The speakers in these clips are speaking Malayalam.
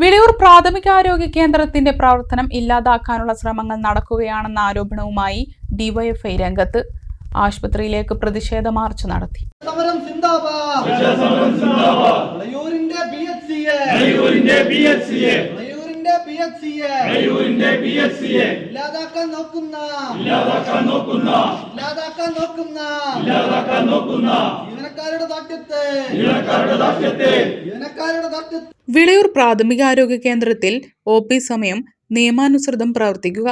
വിളയൂർ പ്രാഥമികാരോഗ്യ കേന്ദ്രത്തിന്റെ പ്രവർത്തനം ഇല്ലാതാക്കാനുള്ള ശ്രമങ്ങൾ നടക്കുകയാണെന്ന ആരോപണവുമായി ഡിവൈഎഫ്ഐ രംഗത്ത് ആശുപത്രിയിലേക്ക് പ്രതിഷേധ മാർച്ച് നടത്തി. ഇല്ലാതാക്കാൻ നോക്കുന്ന. ഇല്ലാതാക്കാൻ നോക്കുന്ന. ഇല്ലാതാക്കാൻ നോക്കുന്ന. വിളയൂർ പ്രാഥമികാരോഗ്യ കേന്ദ്രത്തിൽ ഒ പി സമയം നിയമാനുസൃതം പ്രവർത്തിക്കുക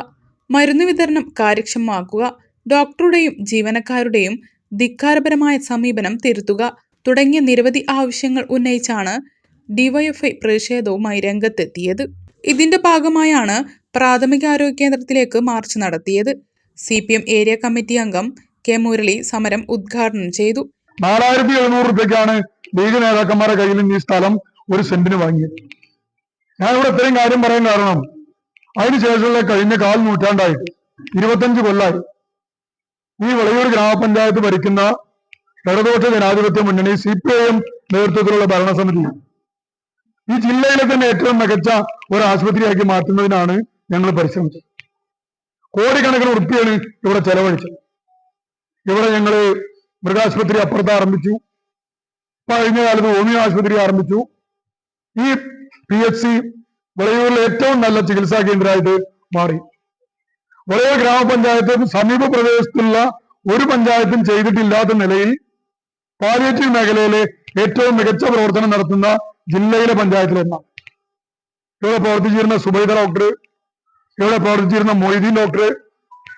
മരുന്ന് വിതരണം കാര്യക്ഷമമാക്കുക ഡോക്ടറുടെയും ജീവനക്കാരുടെയും ധിക്കാരപരമായ സമീപനം തിരുത്തുക തുടങ്ങിയ നിരവധി ആവശ്യങ്ങൾ ഉന്നയിച്ചാണ് ഡിവൈഎഫ്ഐ പ്രതിഷേധവുമായി രംഗത്തെത്തിയത്. ഇതിന്റെ ഭാഗമായാണ് പ്രാഥമികാരോഗ്യ കേന്ദ്രത്തിലേക്ക് മാർച്ച് നടത്തിയത്. C P M area committee അംഗം കെ മുരളി സമരം ഉദ്ഘാടനം ചെയ്തു. നാലായിരത്തി എഴുന്നൂറ് രൂപയ്ക്കാണ് ലീഗ് നേതാക്കന്മാരുടെ കയ്യിൽ നിന്ന് ഈ സ്ഥലം ഒരു സെന്റിന് വാങ്ങിയത്. ഞാനിവിടെ ഇത്രയും കാര്യം പറയാൻ കാരണം അതിനുശേഷമുള്ള കഴിഞ്ഞ കാൽ നൂറ്റാണ്ടായിട്ട് ഇരുപത്തഞ്ച് കൊല്ലായി. ഈ വളയൂർ ഗ്രാമപഞ്ചായത്ത് ഭരിക്കുന്ന ഇടതുപക്ഷ ജനാധിപത്യ മുന്നണി സി പി ഐ എം നേതൃത്വത്തിലുള്ള ഭരണസമിതി. ഈ ജില്ലയിലെ തന്നെ ഏറ്റവും മികച്ച ഒരു ആശുപത്രിയാക്കി മാറ്റുന്നതിനാണ് ഞങ്ങൾ പരിശ്രമിച്ചത്. കോടിക്കണക്കിന് ഉറുപ്പിയാണ് ഇവിടെ ചെലവഴിച്ചത്. ഇവിടെ ഞങ്ങൾ മൃഗാശുപത്രി അപ്പുറത്ത് ആരംഭിച്ചു. കഴിഞ്ഞ കാലത്ത് ഹോമിയോ ആശുപത്രി ആരംഭിച്ചു. ഈ പി എച്ച് സി വിളയൂരിലെ ഏറ്റവും നല്ല ചികിത്സാ കേന്ദ്രമായിട്ട് മാറി. വളയൂർ ഗ്രാമപഞ്ചായത്ത് സമീപ പ്രദേശത്തുള്ള ഒരു പഞ്ചായത്തും ചെയ്തിട്ടില്ലാത്ത നിലയിൽ പാലിയേറ്റീവ് മേഖലയിലെ ഏറ്റവും മികച്ച പ്രവർത്തനം നടത്തുന്ന ജില്ലയിലെ പഞ്ചായത്തിലൊന്നാണ് ഇവിടെ പ്രവർത്തിച്ചിരുന്ന സുബൈദ ഡോക്ടർ ഇവിടെ പ്രവർത്തിച്ചിരുന്ന മൊയ്തീൻ ഡോക്ടർ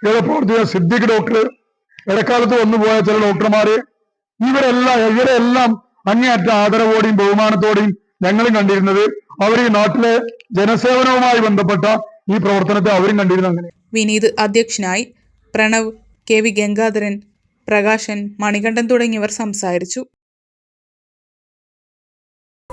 ഇവിടെ പ്രവർത്തിച്ച സിദ്ദിഖ് ഡോക്ടർ ഇടക്കാലത്ത് വന്നുപോയ ചില ഡോക്ടർമാര് ഇവരെല്ലാം ഇവരെല്ലാം അങ്ങേയറ്റ ആദരവോടെയും ബഹുമാനത്തോടെയും ഞങ്ങളും കണ്ടിരുന്നത് അവർ ഈ നാട്ടിലെ ജനസേവനവുമായി ബന്ധപ്പെട്ട ഈ പ്രവർത്തനത്തെ അവരും കണ്ടിരുന്നത് അങ്ങനെ. വിനീത് അധ്യക്ഷനായി പ്രണവ് കെ വി ഗംഗാധരൻ പ്രകാശൻ മണികണ്ഠൻ തുടങ്ങിയവർ സംസാരിച്ചു.